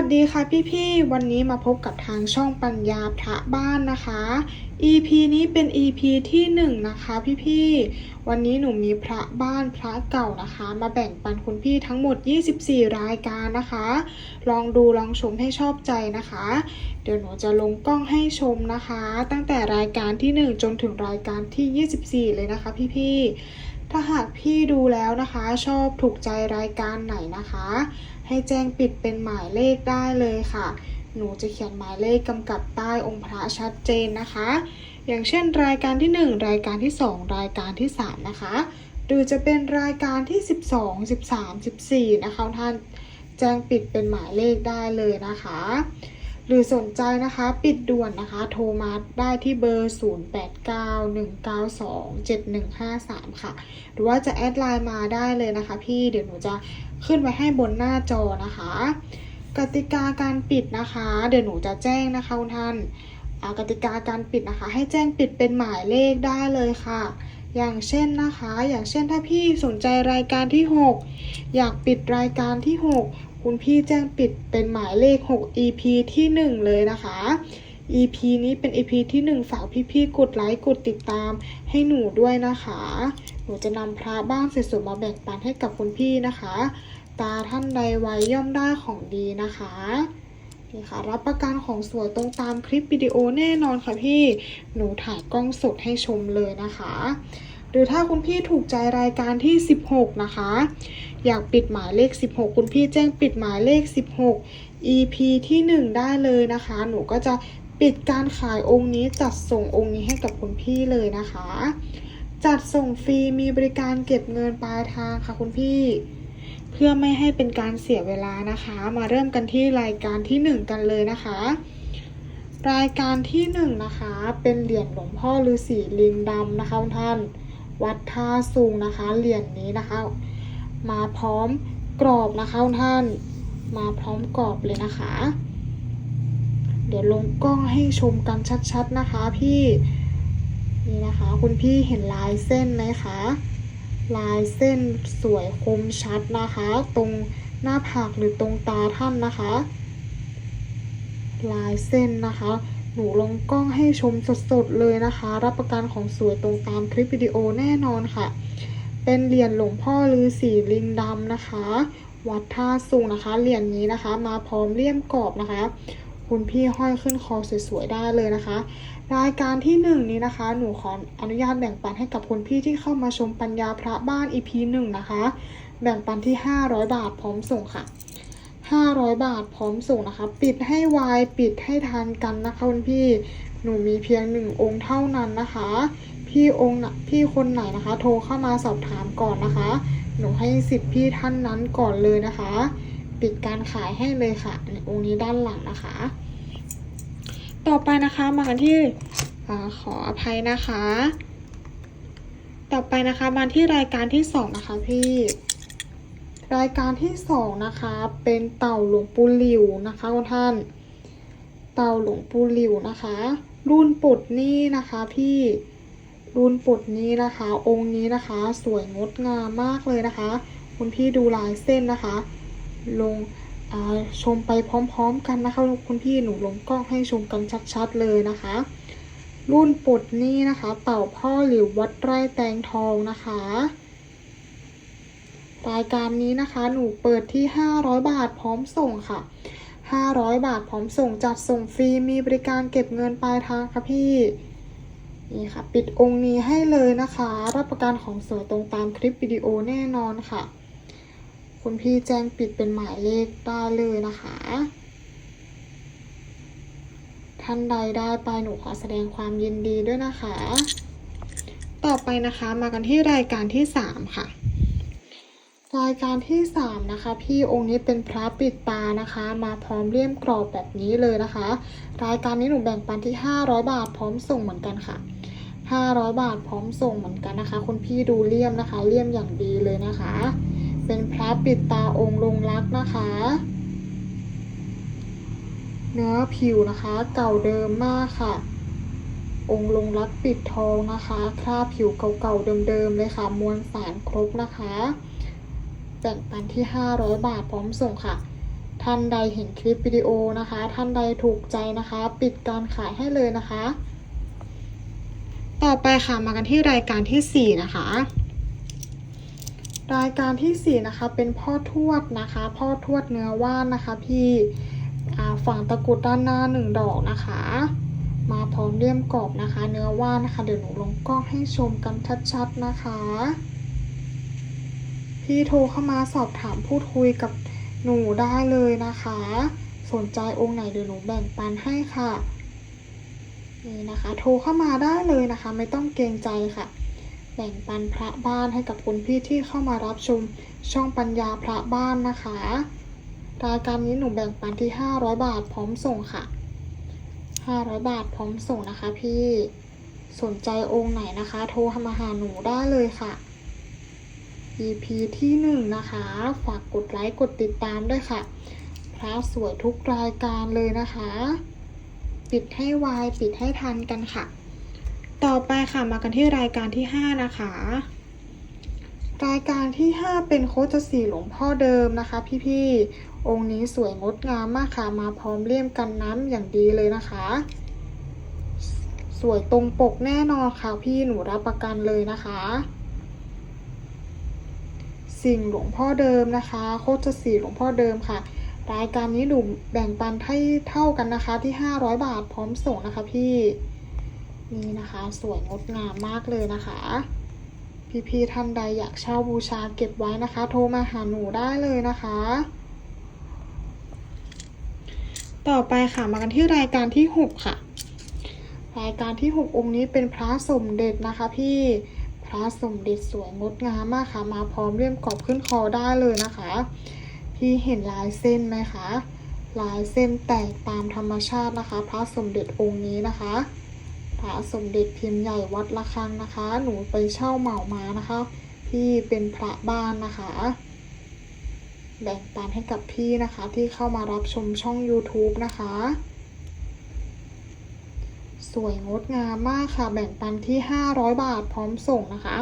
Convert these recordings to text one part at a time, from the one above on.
วัสดีค่ะพี่ๆ วันนี้มาพบกับทางช่องปัญญาพระบ้านนะคะ EP นี้เป็น EP ที่หนึ่งนะคะพี่ๆ วันนี้หนูมีพระบ้านพระเก่านะคะ มาแบ่งปันคุณพี่ทั้งหมด 24 รายการนะคะ ลองดูลองชมให้ชอบใจนะคะ เดี๋ยวหนูจะลงกล้องให้ชมนะคะ ตั้งแต่รายการที่ 1 จนถึงรายการที่ 24 เลยนะคะพี่ๆ ถ้าหากพี่ดูแล้วนะคะ ชอบถูกใจรายการไหนนะคะ ให้แจ้งปิดเป็นหมายเลขได้เลยค่ะ หนูจะเขียนหมายเลขกำกับใต้องค์พระชัดเจนนะคะ อย่างเช่น รายการที่ 1 รายการที่ 2 รายการที่ 3 นะคะ หรือจะเป็นรายการที่ 12 13 14 นะคะท่านแจ้งปิดเป็นหมายเลขได้เลยนะคะ หรือสนใจนะคะปิดด่วนนะคะ โทรมาได้ที่เบอร์ 0891927153 ค่ะ หรือว่าจะแอดไลน์มาได้เลยนะคะ พี่เดี๋ยวหนูจะ ขึ้นไว้ให้บนหน้าจอนะคะ กติกาการปิดนะคะ เดี๋ยวหนูจะแจ้งนะคะคุณท่านกติกาการปิดนะคะ ให้แจ้งปิดเป็นหมายเลขได้เลยค่ะ อย่างเช่นนะคะ อย่างเช่นถ้าพี่สนใจรายการที่ 6 อยากปิดรายการที่ 6 คุณพี่แจ้งปิดเป็นหมายเลข 6 EP ที่ 1 เลยนะคะ EP นี้เป็น EP ที่ 1 ฝากพี่ๆกดไลค์กดติดตามให้หนูด้วยนะคะ หนูจะนำพระบ้านสวยๆมาแบ่งปันให้กับคุณพี่นะคะ ตาท่านใดไว้ย่อมได้ของดีนะคะนี่ค่ะรับประกันของสวยตรงตามคลิปวิดีโอแน่นอนค่ะพี่หนูถ่ายกล้องสดให้ชมเลยนะคะ หรือถ้าคุณพี่ถูกใจรายการที่ 16 นะคะ อยากปิดหมายเลข 16 คุณพี่แจ้งปิดหมายเลข 16 EP ที่ 1 ได้เลยนะคะ หนูก็จะปิดการขายองค์นี้จัดส่งองค์นี้ให้กับคุณพี่เลยนะคะ จัดส่งฟรีมีบริการเก็บเงินปลายทางค่ะคุณพี่ เพื่อไม่ให้เป็นการเสียเวลานะคะ มาเริ่มกันที่รายการที่ 1 กันเลยนะคะ รายการที่1นะคะเป็นเหรียญหลวงพ่อฤาษีลิงดำนะคะคุณท่าน วัดท่าสูงนะคะเหรียญนี้นะคะ มาพร้อมกรอบนะคะคุณท่าน มาพร้อมกรอบเลยนะคะ เดี๋ยวลงกล้องให้ชมกันชัดๆนะคะพี่นี่นะคะ คุณพี่เห็นลายเส้นไหมคะ ลายเส้นสวยคมชัดนะคะ ตรงหน้าผากหรือตรงตาท่านนะคะ ลายเส้นนะคะ หนูลงกล้องให้ชมสดๆเลยนะคะ รับประกันของสวยตรงตามคลิปวิดีโอแน่นอนค่ะ เป็นเหรียญหลวงพ่อฤาษีลิงดำนะคะ วัดท่าสูงนะคะเหรียญนี้นะคะ มาพร้อมเลี่ยมกรอบนะคะ คุณพี่ห้อยขึ้นคอสวยๆได้เลยนะคะ รายการที่ 1 นี้นะคะ หนูขออนุญาตแบ่งปันให้กับคุณพี่ที่เข้ามาชมปัญญาพระบ้าน EP 1 นะคะ แบ่งปันที่ 500 บาทพร้อมส่งค่ะ 500 บาทพร้อมส่งนะคะ ปิดให้ไวปิดให้ทันกันนะคะคุณพี่หนูมีเพียงหนึ่งองค์เท่านั้นนะคะ พี่องค์น่ะพี่คนไหนนะคะ โทรเข้ามาสอบถามก่อนนะคะ หนูให้สิทธิ์พี่ท่านนั้นก่อนเลยนะคะ ปิดการขายให้เลยค่ะในองค์นี้ด้านหลังนะคะ ต่อไปนะคะมากันที่อขออภัยนะคะ ต่อไปนะคะมาที่รายการที่สองนะคะพี่รายการที่สองนะคะ เป็นเต่าหลวงปู่หลิวนะคะคุณท่าน เต่าหลวงปู่หลิวนะคะ รุ่นปุดนี่นะคะพี่รุ่นปุดนี้นะคะ องค์นี้นะคะ สวยงดงามมากเลยนะคะ คุณพี่ดูลายเส้นนะคะ ลง ชมไปพร้อมๆกันนะคะคุณพี่หนูลงกล้องให้ชมกันชัดๆเลยนะคะ รุ่นปุดนี่นะคะเต่าพ่อหลิววัดไร่แตงทองนะคะ รายการนี้นะคะหนูเปิดที่ 500 บาทพร้อมส่งค่ะ 500 บาทพร้อมส่งจัดส่งฟรีมีบริการเก็บเงินปลายทางค่ะพี่นี่ค่ะ ปิดองค์นี้ให้เลยนะคะ รับประกันของสวยตรงตามคลิปวิดีโอแน่นอนค่ะ คุณพี่แจ้งปิดเป็นหมายเลขได้เลยนะคะ ท่านใดได้ไปหนูขอแสดงความยินดีด้วยนะคะ ต่อไปนะคะมากันที่รายการที่3ค่ะ รายการที่3นะคะ พี่องค์นี้เป็นพระปิดตานะคะ มาพร้อมเลี่ยมกรอบแบบนี้เลยนะคะ รายการนี้หนูแบ่งปันที่500บาทพร้อมส่งเหมือนกันค่ะ500 บาทพร้อมส่งเหมือนกันนะคะ คุณพี่ดูเลี่ยมนะคะ เลี่ยมอย่างดีเลยนะคะ เป็นพระปิดตาองค์ลงรักนะคะ เนื้อผิวนะคะ เก่าเดิมมากค่ะ องค์ลงรักปิดทองนะคะคราบผิวเก่าๆเดิมๆเลยค่ะ มวลสารครบนะคะแบ่งปันที่ 500 บาทพร้อมส่งค่ะ ท่านใดเห็นคลิปวิดีโอนะคะ ท่านใดถูกใจนะคะ ปิดการขายให้เลยนะคะ ต่อไปค่ะมากันที่รายการที่ 4 นะคะ รายการที่ 4 นะคะ เป็นพ่อทวดนะคะ พ่อทวดเนื้อว่านนะคะ พี่ฝั่งตะกรุดด้านหน้าหนึ่งดอกนะคะ มาพร้อมเลี่ยมกรอบนะคะ เนื้อว่านนะคะ เดี๋ยวหนูลงกล้องให้ชมกันชัดๆนะคะ พี่โทรเข้ามาสอบถามพูดคุยกับหนูได้เลยนะคะ สนใจองค์ไหนเดี๋ยวหนูแบ่งปันให้ค่ะนี่นะคะ โทรเข้ามาได้เลยนะคะ ไม่ต้องเกรงใจค่ะ แบ่งปันพระบ้านให้กับคุณพี่ที่เข้ามารับชมช่องปัญญาพระบ้านนะคะรายการนี้หนูแบ่งปันที่ 500 บาทพร้อมส่งค่ะ 500 บาทพร้อมส่งนะคะ พี่สนใจองค์ไหนนะคะ โทรมาหาหนูได้เลยค่ะ EP ที่หนึ่งนะคะ ฝากกดไลค์กดติดตามด้วยค่ะ พระสวยทุกรายการเลยนะคะ ปิดให้ไวปิดให้ทันกันค่ะ ต่อไปค่ะมากันที่รายการที่ 5 นะคะ รายการที่ 5 เป็นโคชสีหลวงพ่อเดิมนะคะ พี่ๆองค์นี้สวยงดงามมากค่ะมาพร้อมเลี่ยมกันน้ำอย่างดีเลยนะคะ สวยตรงปกแน่นอนค่ะพี่หนูรับประกันเลยนะคะ สิ่งหลวงพ่อเดิมนะคะ โคตรสีหลวงพ่อเดิมค่ะรายการนี้หนูแบ่งปันให้เท่ากันนะคะที่ 500 บาทพร้อมส่งนะคะพี่ นี่นะคะสวยงดงามมากเลยนะคะ พี่ๆท่านใดอยากเช่าบูชาเก็บไว้นะคะ โทรมาหาหนูได้เลยนะคะ ต่อไปค่ะมากันที่รายการที่ 6 ค่ะ รายการที่ 6 องค์นี้เป็นพระสมเด็จนะคะพี่พระสมเด็จสวยงดงามมากค่ะ มาพร้อมเลี่ยมกรอบขึ้นคอได้เลยนะคะ พี่เห็นลายเส้นไหมคะลายเส้นแตกตามธรรมชาตินะคะ พระสมเด็จองค์นี้นะคะ พระสมเด็จพิมพ์ใหญ่วัดละคังนะคะ หนูไปเช่าเหมามานะคะพี่เป็นพระบ้านนะคะ แบ่งปันให้กับพี่นะคะที่เข้ามารับชมช่อง YouTube นะคะ สวยงดงามมากค่ะ แบ่งปันที่ 500 บาทพร้อมส่งนะคะ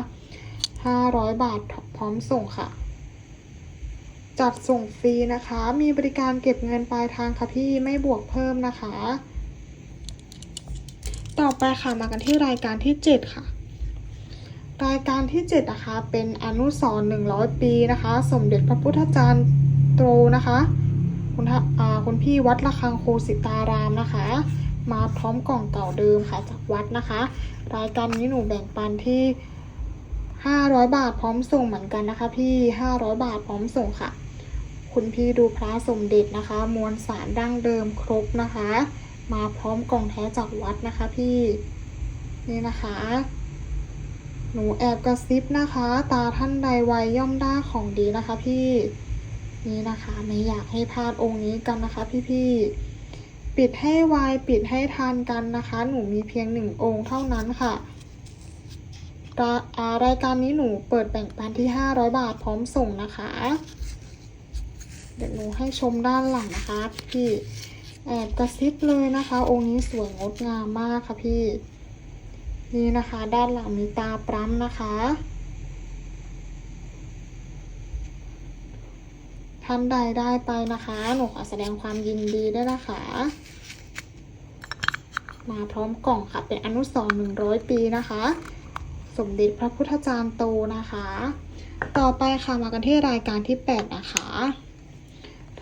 500 บาทพร้อมส่งค่ะ จัดส่งฟรีนะคะ มีบริการเก็บเงินปลายทางค่ะพี่ไม่บวกเพิ่มนะคะ ต่อไปค่ะมากันที่รายการที่ 7 ค่ะ รายการที่7นะคะเป็นอนุสรณ์100 ปีนะคะ สมเด็จพระพุทธจารย์โตนะคะคุณอ่าคุณพี่วัดระฆังโคสิตารามนะคะ มาพร้อมกล่องเก่าเดิมค่ะจากวัดนะคะ รายการนี้หนูแบ่งปันที่ 500 บาทพร้อมส่งเหมือนกันนะคะ พี่ 500 บาทพร้อมส่งค่ะ คุณพี่ดูพระสมเด็จนะคะ มวลสารดั้งเดิมครบนะคะ มาพร้อมกล่องแท้จากวัดนะคะพี่นี่นะคะ หนูแอบกระซิบนะคะ ตาท่านใดไวย่อมได้ของดีนะคะพี่นี่นะคะไม่อยากให้พลาดองค์นี้กันนะคะพี่ๆปิดให้ไวปิดให้ทันกันนะคะ หนูมีเพียงหนึ่งองค์เท่านั้นค่ะรายอ่ารายการนี้หนูเปิดแบ่งปันที่ 500 บาทพร้อมส่งนะคะ เดี๋ยวหนูให้ชมด้านหลังนะคะพี่ แอบกระซิบเลยนะคะ องค์นี้สวยงดงามมากค่ะพี่ นี่นะคะ ด้านหลังมีตาปร้ำนะคะท่านใดได้ไปนะคะ หนูขอแสดงความยินดีด้วยนะคะ มาพร้อมกล่องค่ะ เป็นอนุสรณ์100ปีนะคะ สมเด็จพระพุทธจารย์โตนะคะ ต่อไปค่ะมากันที่รายการที่ 8 นะคะ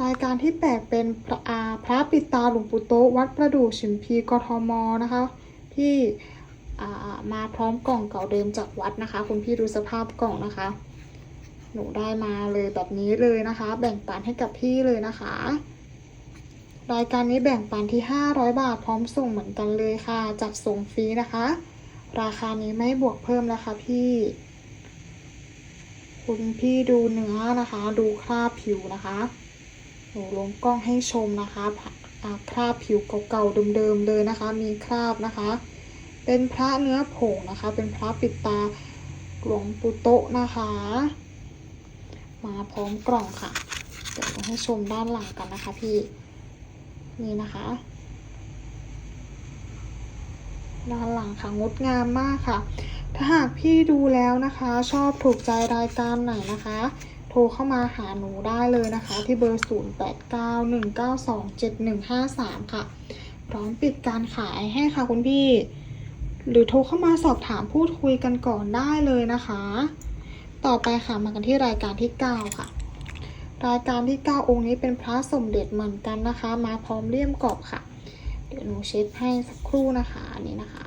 รายการที่ 8 เป็นพระอาพระปิตาหลวงปู่โตวัดประดู่ชิมพีกทมนะคะที่มาพร้อมกล่องเก่าเดิมจากวัดนะคะ คุณพี่ดูสภาพกล่องนะคะ หนูได้มาเลยแบบนี้เลยนะคะ แบ่งปันให้กับพี่เลยนะคะ รายการนี้แบ่งปันที่ 500 บาทพร้อมส่งเหมือนกันเลยค่ะ จัดส่งฟรีนะคะ ราคานี้ไม่บวกเพิ่มแล้วค่ะพี่ คุณพี่ดูเนื้อนะคะ ดูคราบผิวนะคะ หนูลงกล้องให้ชมนะคะคราบผิวเก่าๆเดิมๆเลยนะคะ มีคราบนะคะ เป็นพระเนื้อผงนะคะ เป็นพระปิดตาหลวงปู่โตะนะคะ มาพร้อมกล่องค่ะ เดี๋ยวเราให้ชมด้านหลังกันนะคะพี่ นี่นะคะด้านหลังค่ะงดงามมากค่ะ ถ้าหากพี่ดูแล้วนะคะ ชอบถูกใจรายการไหนนะคะ ทรเข้ามาหาหนูได้เลยนะคะ ที่เบอร์ 0891927153 ค่ะ พร้อมปิดการขายให้ค่ะคุณพี่ หรือโทรเข้ามาสอบถามพูดคุยกันก่อนได้เลยนะคะ ต่อไปค่ะมากันที่รายการที่ 9 ค่ะ รายการที่ 9 องค์นี้เป็นพระสมเด็จเหมือนกันนะคะ มาพร้อมเลี่ยมกรอบค่ะ เดี๋ยวหนูเช็ดให้สักครู่นะคะอันนี่นะคะ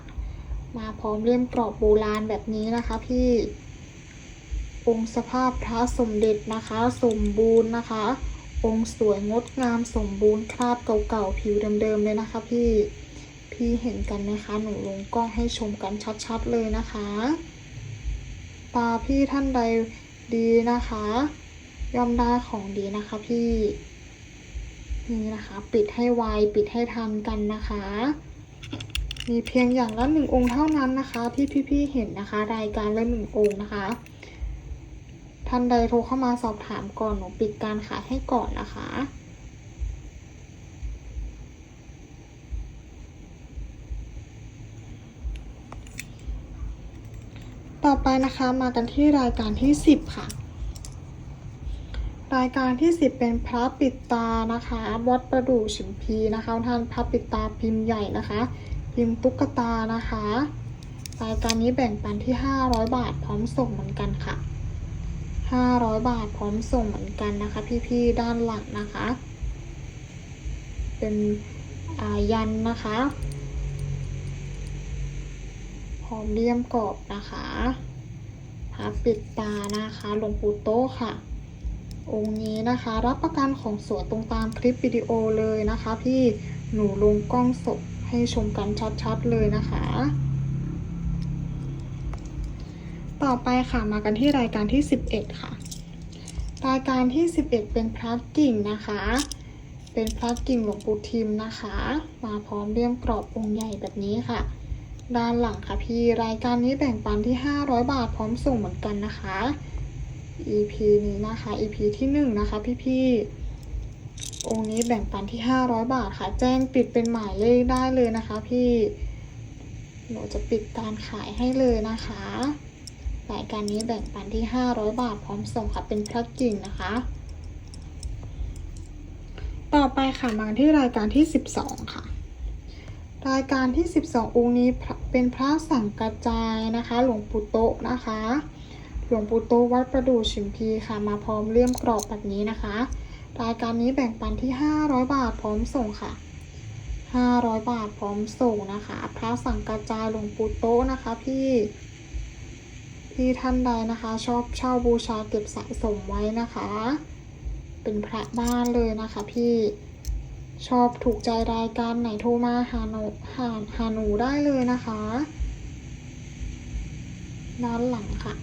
มาพร้อมเลี่ยมกรอบโบราณแบบนี้นะคะพี่ องค์สภาพพระสมเด็จนะคะ สมบูรณ์นะคะ องค์สวยงดงามสมบูรณ์คราบเก่าๆผิวเดิมๆเลยนะคะ พี่พี่เห็นกันไหมคะ หนูลงกล้องให้ชมกันชัดๆเลยนะคะตาพี่ท่านใดดีนะคะ ย่อมได้ของดีนะคะ พี่นี่นะคะ ปิดให้ไวปิดให้ทันกันนะคะ มีเพียงอย่างละหนึ่งองค์เท่านั้นนะคะ ที่พี่ๆเห็นนะคะ รายการละหนึ่งองค์นะคะ ท่านใดโทรเข้ามาสอบถามก่อนหนูปิดการขายให้ก่อนนะคะ ต่อไปนะคะมากันที่รายการที่ 10 ค่ะ รายการที่ 10 เป็นพระปิดตานะคะวัดประดู่ฉิมพีนะคะท่านพระปิดตาพิมพ์ใหญ่นะคะ พิมพ์ตุ๊กตานะคะ รายการนี้แบ่งปันที่ 500 บาทพร้อมส่งเหมือนกันค่ะ 500 บาทพร้อมส่งเหมือนกันนะคะ พี่ๆด้านหลังนะคะ เป็นยันนะคะพร้อมเลี่ยมกรอบนะคะพระปิดตานะคะหลวงปู่โตะค่ะ องค์นี้นะคะ รับประกันของสวยตรงตามคลิปวิดีโอเลยนะคะ พี่หนูลงกล้องสดให้ชมกันชัดๆเลยนะคะ ต่อไปค่ะมากันที่รายการที่ 11 ค่ะ รายการที่ 11 เป็นพระกิ่งนะคะ เป็นพระกิ่งหลวงปู่ทิมนะคะ มาพร้อมเลี่ยมกรอบองค์ใหญ่แบบนี้ค่ะ ด้านหลังค่ะพี่รายการนี้แบ่งปันที่ 500 บาทพร้อมส่งเหมือนกันนะคะ EP นี้นะคะ EP ที่1นะคะพี่ๆองค์นี้แบ่งปันที่ 500 บาทค่ะ แจ้งปิดเป็นหมายเลขได้เลยนะคะ พี่หนูจะปิดการขายให้เลยนะคะ รายการนี้แบ่งปันที่ 500 บาทพร้อมส่งค่ะเป็นพระกิ่งนะคะ ต่อไปค่ะมาที่รายการที่ 12 ค่ะ รายการที่ 12 องค์นี้เป็นพระสังกระจายนะคะ หลวงปู่โตนะคะ หลวงปู่โตวัดประดู่ชิมพีค่ะมาพร้อมเลี่ยมกรอบแบบนี้นะคะ รายการนี้แบ่งปันที่ 500 บาทพร้อมส่งค่ะ500 บาทพร้อมส่งนะคะ พระสังกระจายหลวงปู่โตนะคะพี่ ที่ท่านใดนะคะ ชอบเช่าบูชาเก็บสะสมไว้นะคะ เป็นพระบ้านเลยนะคะพี่ชอบถูกใจรายการไหนโทรมาหาหนูหาหาหนูได้เลยนะคะ ด้านหลังค่ะ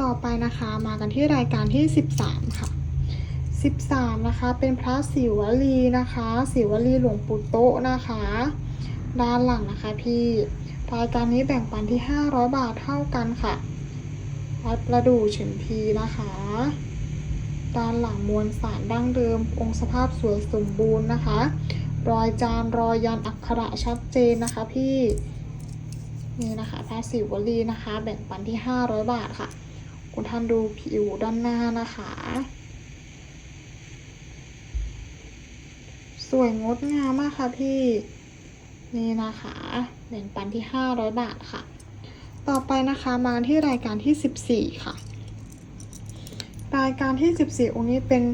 ต่อไปนะคะมากันที่รายการที่ 13 ค่ะ 13 นะคะ เป็นพระศิวลีนะคะ ศิวลีหลวงปู่โตนะคะ ด้านหลังนะคะพี่ รายการนี้แบ่งปันที่ 500 บาทเท่ากันค่ะ วัดประดู่เฉิมพีนะคะ ด้านหลังมวลสารดั้งเดิม องค์สภาพสวยสมบูรณ์นะคะ รอยจานรอยยันอักขระชัดเจนนะคะพี่ นี่นะคะพระศิวลีนะคะ แบ่งปันที่ 500 บาทค่ะ คุณท่านดูผิวด้านหน้านะคะสวยงดงามมากค่ะพี่ นี่นะคะ แบ่งปันที่ 500 บาทค่ะ ต่อไปนะคะมาที่รายการที่ 14 ค่ะ รายการที่ 14 องค์นี้เป็น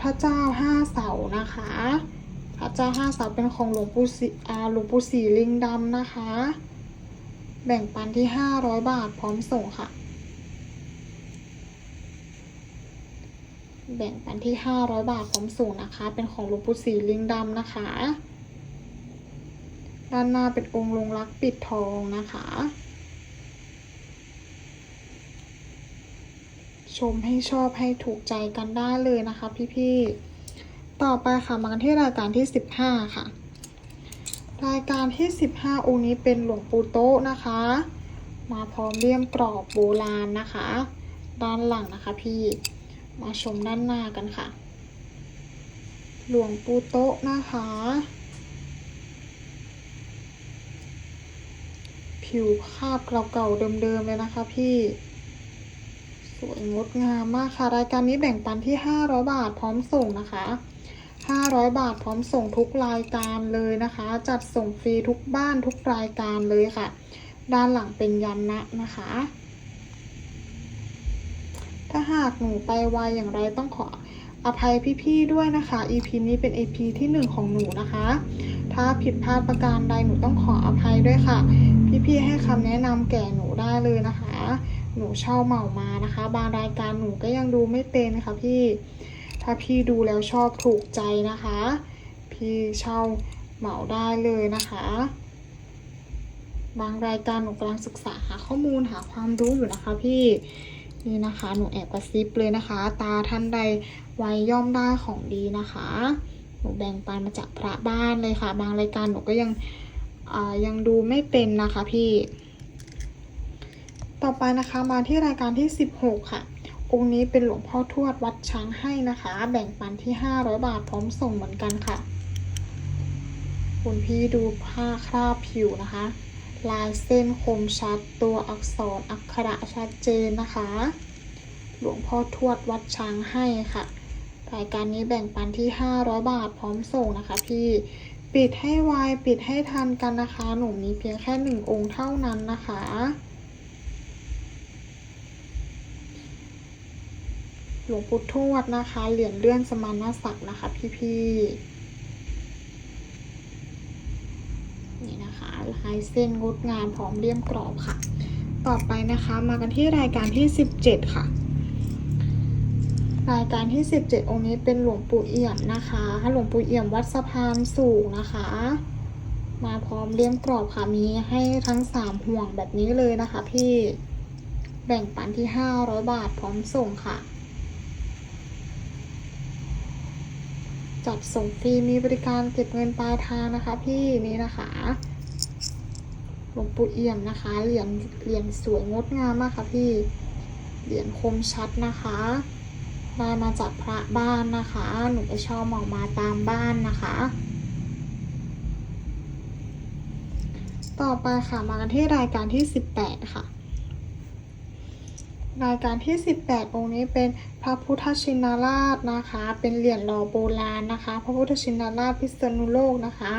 พระเจ้าห้าเสานะคะ พระเจ้าห้าเสาเป็นของหลวงปู่ศรีหลวงปู่ศรีลิงดำนะคะ แบ่งปันที่ 500 บาทพร้อมส่งค่ะ แบ่งปันที่ 500 บาทพร้อมส่งนะคะ เป็นของหลวงปู่ศรีลิงดำนะคะ ด้านหน้าเป็นองค์ลงรักปิดทองนะคะ ชมให้ชอบให้ถูกใจกันได้เลยนะคะพี่ๆ ต่อไปค่ะมากันที่รายการที่ 15 ค่ะ รายการที่ 15 องค์นี้เป็นหลวงปู่โต๊ะนะคะ มาพร้อมเลี่ยมกรอบโบราณนะคะ ด้านหลังนะคะพี่ มาชมด้านหน้ากันค่ะ หลวงปู่โต๊ะนะคะ ผิวคาบเก่าๆเดิมๆเลยนะคะพี่สวยงดงามมากค่ะ รายการนี้แบ่งปันที่ 500 บาทพร้อมส่งนะคะ 500 บาทพร้อมส่งทุกรายการเลยนะคะ จัดส่งฟรีทุกบ้านทุกรายการเลยค่ะ ด้านหลังเป็นยันนะนะคะ ถ้าหากหนูไปไวอย่างไรต้องขอ อภัยพี่ๆด้วยนะคะ EP นี้เป็น EP ที่หนึ่งของหนูนะคะ ถ้าผิดพลาดประการใดหนูต้องขออภัยด้วยค่ะ พี่ๆให้คำแนะนำแก่หนูได้เลยนะคะ หนูเช่าเหมามานะคะ บางรายการหนูก็ยังดูไม่เป็นค่ะพี่ ถ้าพี่ดูแล้วชอบถูกใจนะคะ พี่เช่าเหมาได้เลยนะคะ บางรายการหนูกำลังศึกษาหาข้อมูลหาความรู้อยู่นะคะพี่ นี่นะคะหนูแอบกระซิบเลยนะคะ ตาท่านใดไว้ย่อมได้ของดีนะคะ หนูแบ่งปันมาจากพระบ้านเลยค่ะ บางรายการหนูก็ยังยังดูไม่เป็นนะคะพี่ ต่อไปนะคะมาที่รายการที่ 16 ค่ะ องค์นี้เป็นหลวงพ่อทวดวัดช้างให้นะคะ แบ่งปันที่ 500 บาทพร้อมส่งเหมือนกันค่ะ คุณพี่ดูผ้าคราบผิวนะคะ ลายเส้นคมชัดตัวอักษรอักขระชัดเจนนะคะ หลวงพ่อทวดวัดช้างให้ค่ะ รายการนี้แบ่งปันที่ 500 บาทพร้อมส่งนะคะพี่ปิดให้ไวปิดให้ทันกันนะคะ หนูมีเพียงแค่หนึ่งองค์เท่านั้นนะคะ หลวงปู่ทวดนะคะ เหรียญเลื่อนสมณศักดิ์นะคะพี่ๆ นี่นะคะ ลายเส้นงดงามพร้อมเลี่ยมกรอบค่ะ ต่อไปนะคะมากันที่รายการที่ 17 ค่ะ รายการที่ 17 องค์นี้เป็นหลวงปู่เอี่ยมนะคะหลวงปู่เอี่ยมวัดสะพานสูงนะคะ มาพร้อมเลี่ยมกรอบค่ะมีให้ทั้ง 3 ห่วงแบบนี้เลยนะคะ พี่แบ่งปันที่ 500 บาทพร้อมส่งค่ะจัดส่งฟรีมีบริการเก็บเงินปลายทางนะคะพี่นี่นะคะ หลวงปู่เอี่ยมนะคะ เหรียญเหรียญสวยงดงามมากค่ะพี่ เหรียญคมชัดนะคะได้มาจากพระบ้านนะคะ หนูไปเชอบเหมามาตามบ้านนะคะ ต่อไปค่ะมากันที่รายการที่ 18 ค่ะ รายการที่ 18 องค์นี้เป็นพระพุทธชินราชนะคะ เป็นเหรียญหล่อโบราณนะคะ พระพุทธชินราชพิษณุโลกนะคะ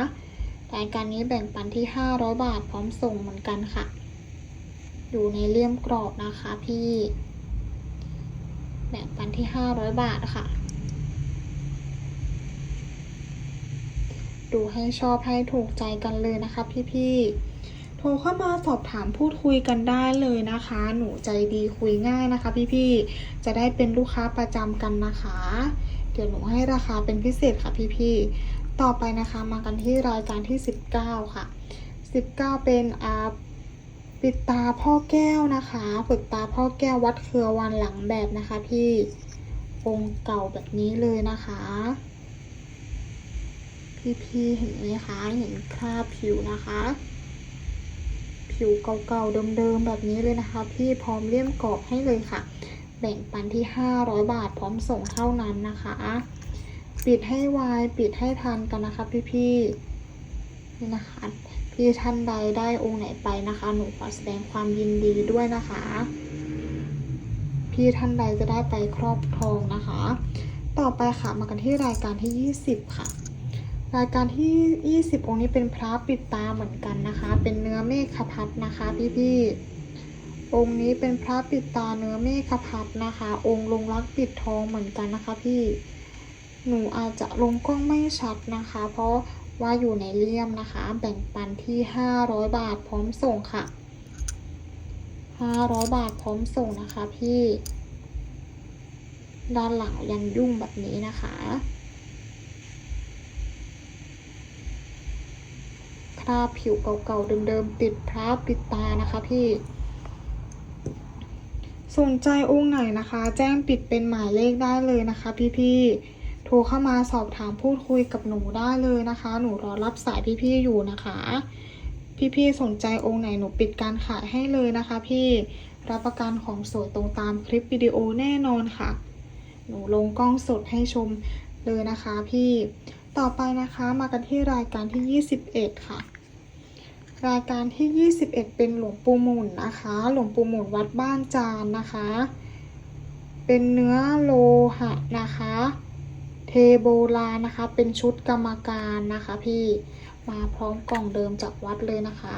รายการนี้แบ่งปันที่ 500 บาทพร้อมส่งเหมือนกันค่ะ อยู่ในเลี่ยมกรอบนะคะพี่ แบ่งปันที่ 500 บาทค่ะ ดูให้ชอบให้ถูกใจกันเลยนะคะพี่ๆ โทรเข้ามาสอบถามพูดคุยกันได้เลยนะคะ หนูใจดีคุยง่ายนะคะพี่ๆ จะได้เป็นลูกค้าประจำกันนะคะ เดี๋ยวหนูให้ราคาเป็นพิเศษค่ะพี่ๆ ต่อไปนะคะมากันที่รายการที่ 19 ค่ะ 19 เป็นอาปิดตาพ่อแก้วนะคะปิดตาพ่อแก้ววัดเครือวันหลังแบบนะคะพี่องค์เก่าแบบนี้เลยนะคะ พี่ๆเห็นไหมคะเห็นคราบผิวนะคะ ผิวเก่าๆเดิมๆแบบนี้เลยนะคะ พี่พร้อมเลี่ยมกรอบให้เลยค่ะ แบ่งปันที่ 500 บาทพร้อมส่งเท่านั้นนะคะ ปิดให้ไวปิดให้ทันกันนะคะพี่ๆนี่นะคะพี่ท่านใดได้องค์ไหนไปนะคะ หนูขอแสดงความยินดีด้วยนะคะ พี่ท่านใดจะได้ไปครอบครองนะคะ ต่อไปค่ะมากันที่รายการที่ 20 ค่ะ รายการที่ 20 องค์นี้เป็นพระปิดตาเหมือนกันนะคะ เป็นเนื้อเมฆพัดนะคะพี่ๆองค์นี้เป็นพระปิดตาเนื้อเมฆพัดนะคะ องค์ลงรักปิดทองเหมือนกันนะคะพี่ หนูอาจจะลงกล้องไม่ชัดนะคะ เพราะว่าอยู่ในเลี่ยมนะคะ แบ่งปันที่ 500 บาทพร้อมส่งค่ะ 500 บาทพร้อมส่งนะคะพี่ ด้านหลังยันยุ่งแบบนี้นะคะ คราบผิวเก่าๆเดิมๆติดพระปิดตานะคะพี่สนใจองค์ไหนนะคะ แจ้งปิดเป็นหมายเลขได้เลยนะคะพี่ๆ รเข้ามาสอบถามพูดคุยกับหนูได้เลยนะคะ หนูรอรับสายพี่ๆอยู่นะคะ พี่ๆสนใจองค์ไหนหนูปิดการขายให้เลยนะคะ พี่รับประกันของสวยตรงตามคลิปวิดีโอแน่นอนค่ะ หนูลงกล้องสดให้ชมเลยนะคะพี่ต่อไปนะคะมากันที่รายการที่ 21 ค่ะ รายการที่ 21 เป็นหลวงปู่หมุนนะคะ หลวงปู่หมุนวัดบ้านจานนะคะ เป็นเนื้อโลหะนะคะ ทโบราณนะคะ เป็นชุดกรรมการนะคะพี่มาพร้อมกล่องเดิมจากวัดเลยนะคะ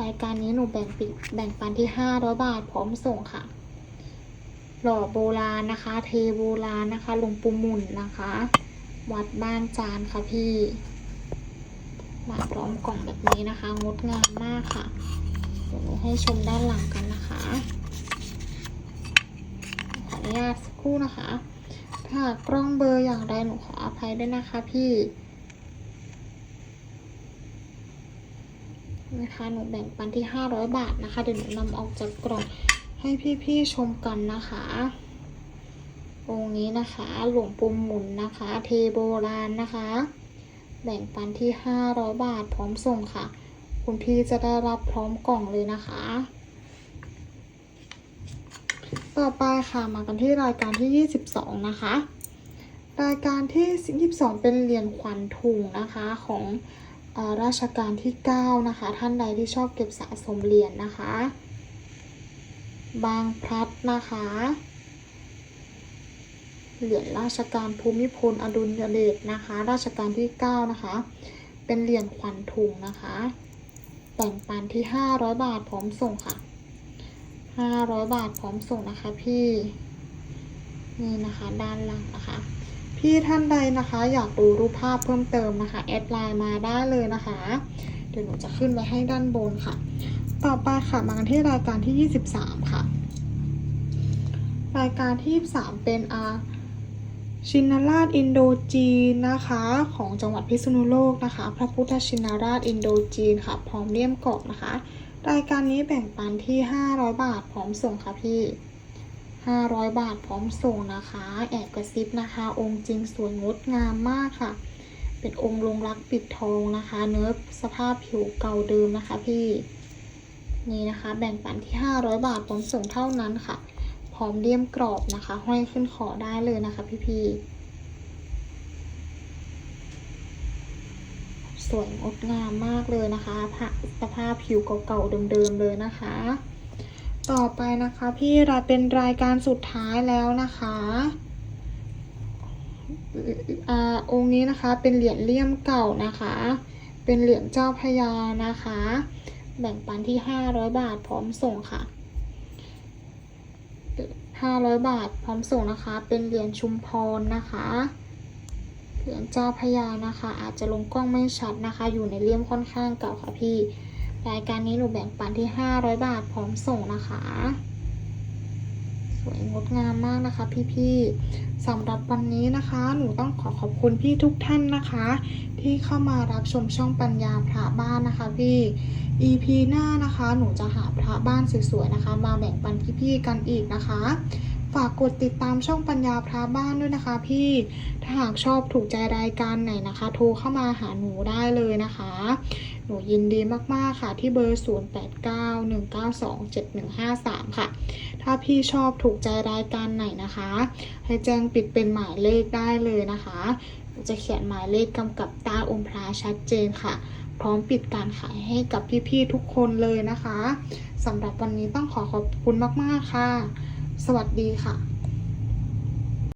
รายการนี้หนูแบ่งปิแบ่งปันที่500บาทพร้อมส่งค่ะ หล่อโบราณนะคะ เทโบราณนะคะหลวงปู่มุนนะคะ วัดบ้านจานค่ะพี่ มาพร้อมกล่องแบบนี้นะคะ งดงามมากค่ะเดี๋ยวให้ชมด้านหลังกันนะคะขออนุญาตสักครู่นะคะ ถ้ากล้องเบอร์อย่างใดหนูขออภัยด้วยนะคะพี่นะคะหนูแบ่งปันที่ 500 บาทนะคะ เดี๋ยวหนูนำออกจากกล่องให้พี่ๆชมกันนะคะองค์นี้นะคะหลวงปู่หมุนนะคะ เทโบราณนะคะ แบ่งปันที่ 500 บาทพร้อมส่งค่ะ คุณพี่จะได้รับพร้อมกล่องเลยนะคะ ต่อไปค่ะมากันที่รายการที่ 22 นะคะ รายการที่ 22 เป็นเหรียญขวัญถุงนะคะของอราชการที่ 9 นะคะ ท่านใดที่ชอบเก็บสะสมเหรียญนะคะ บางพลัดนะคะ เหรียญราชการภูมิพลอดุลยเดชนะคะ ราชการที่ 9 นะคะ เป็นเหรียญขวัญถุงนะคะแบ่งปันที่ 500 บาทพร้อมส่งค่ะ 500 บาทพร้อมส่งนะคะพี่นี่นะคะด้านหลังนะคะ พี่ท่านใดนะคะ อยากดูรูปภาพเพิ่มเติมนะคะแอดไลน์มาได้เลยนะคะ เดี๋ยวหนูจะขึ้นไว้ให้ด้านบนค่ะ ต่อไปค่ะมากันที่รายการที่ 23 ค่ะ รายการที่ 23 เป็นอาชินราชอินโดจีนนะคะ ของจังหวัดพิษณุโลกนะคะ พระพุทธชินราชอินโดจีนค่ะ พร้อมเลี่ยมกรอบนะคะ รายการนี้แบ่งปันที่ 500 บาทพร้อมส่งค่ะพี่ 500 บาทพร้อมส่งนะคะ แอบกระซิบนะคะ องค์จริงสวยงดงามมากค่ะ เป็นองค์ลงรักปิดทองนะคะ เนื้อสภาพผิวเก่าเดิมนะคะพี่ นี่นะคะ แบ่งปันที่ 500 บาทพร้อมส่งเท่านั้นค่ะ พร้อมเลี่ยมกรอบนะคะ ห้อยขึ้นคอได้เลยนะคะพี่ๆ สวยงดงามมากเลยนะคะพระสภาพผิวเก่าๆเดิมๆเลยนะคะ ต่อไปนะคะพี่เราเป็นรายการสุดท้ายแล้วนะคะอ่าองค์นี้นะคะเป็นเหรียญเลี่ยมเก่านะคะ เป็นเหรียญเจ้าพยานะคะ แบ่งปันที่500บาทพร้อมส่งค่ะ500บาทพร้อมส่งนะคะ เป็นเหรียญชุมพรนะคะ เหรียญเจ้าพยานะคะ อาจจะลงกล้องไม่ชัดนะคะ อยู่ในเลี่ยมค่อนข้างเก่าค่ะพี่ รายการนี้หนูแบ่งปันที่ 500 บาทพร้อมส่งนะคะ สวยงดงามมากนะคะ พี่ๆสำหรับวันนี้นะคะ หนูต้องขอขอบคุณพี่ทุกท่านนะคะ ที่เข้ามารับชมช่องปัญญาพระบ้านนะคะพี่ EP หน้านะคะ หนูจะหาพระบ้านสวยๆนะคะ มาแบ่งปันพี่ๆกันอีกนะคะ ฝากกดติดตามช่องปัญญาพระบ้านด้วยนะคะ พี่ถ้าหากชอบถูกใจรายการไหนนะคะ โทรเข้ามาหาหนูได้เลยนะคะ หนูยินดีมากๆค่ะที่เบอร์ 0891927153 ค่ะ ถ้าพี่ชอบถูกใจรายการไหนนะคะ ให้แจ้งปิดเป็นหมายเลขได้เลยนะคะจะเขียนหมายเลขกำกับใต้องค์พระชัดเจนค่ะ พร้อมปิดการขายให้กับพี่ๆทุกคนเลยนะคะสำหรับวันนี้ต้องขอขอบคุณมากๆค่ะ สวัสดีค่ะ